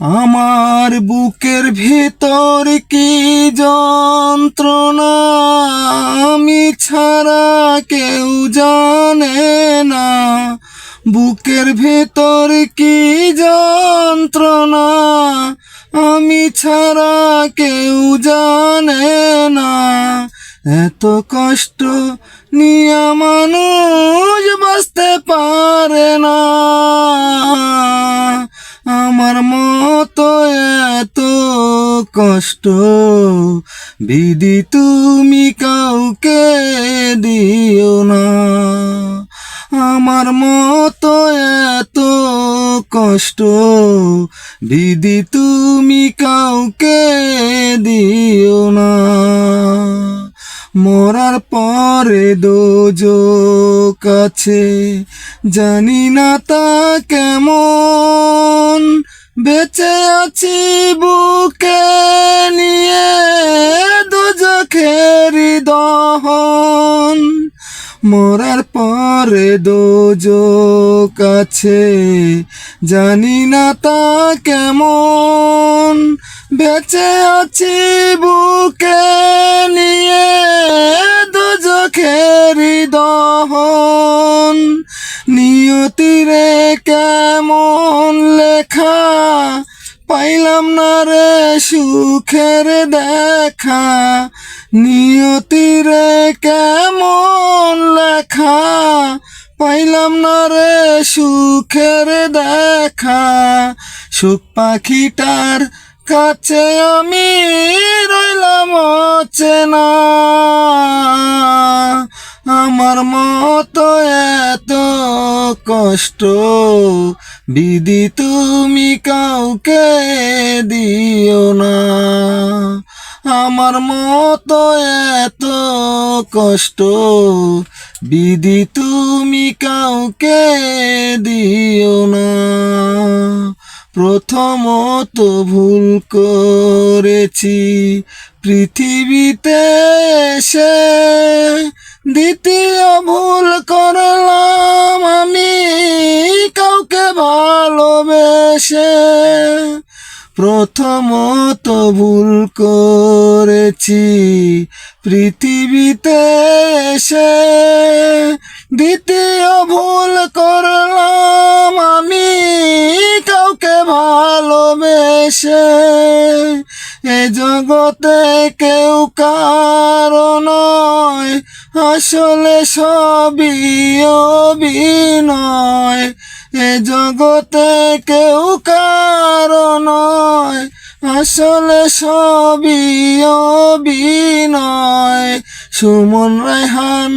আমার বুকের ভেতর কি যন্ত্রণা? আমি ছাড়া কেউ জানে না। বুকের ভেতর কি যন্ত্রণা? আমি ছাড়া কেউ জানে না। এত কষ্ট নিয়ে মানুষ বাঁচতে পারে। কষ্ট বিধি তুমি কাউকে দিও না। আমার মতো এত কষ্ট। বিধি তুমি কাউকে দিও না। মরার পরে দোজো কাছে জানি না তা কেমন। বেঁচে আছি বুকে নিয়ে দুজখের দহন। মরার পরে দোজো কাছে জানি না তা কেমন। বেঁচে আছি বুকে নিয়ে দুজখের দহন। নিয়তিরে কেমন লেখা পাইলাম না রে সুখের দেখা। নিয়তিরে কেমন লেখা? পাইলাম না রে সুখের দেখা। সুখ পাখিটার কাছে আমি রইলাম চেনা আমার মতো এত কষ্ট বিধি তুমি কাউকে দিও না। আমার মতো এত কষ্ট। বিধি তুমি কাউকে দিও না। প্রথমত ভুল করেছি। পৃথিবীতে এসে দ্বিতীয় ভুল করলাম ভালোবেসে প্রথমত ভুল করেছি। পৃথিবীতে এসে দ্বিতীয় ভুল করলাম আমি, কাউকে ভালোবেসে। এ জগতে কেউ কারও নয়, আসলে সবই অভিনয়। এ জগতে কেউ নয়, আসলে সবই অভিনয়। সুমন রায়হান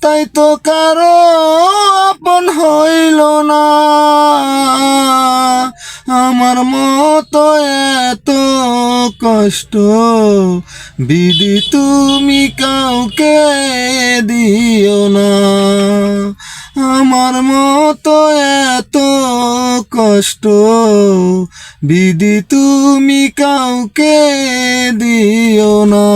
তাই তো কারও আপন হইল না। আমার মতো এত কষ্ট বিধি তুমি কাউকে দিও না। আমার মতো এত কষ্ট। বিদি তুমি কাউকে দিও না।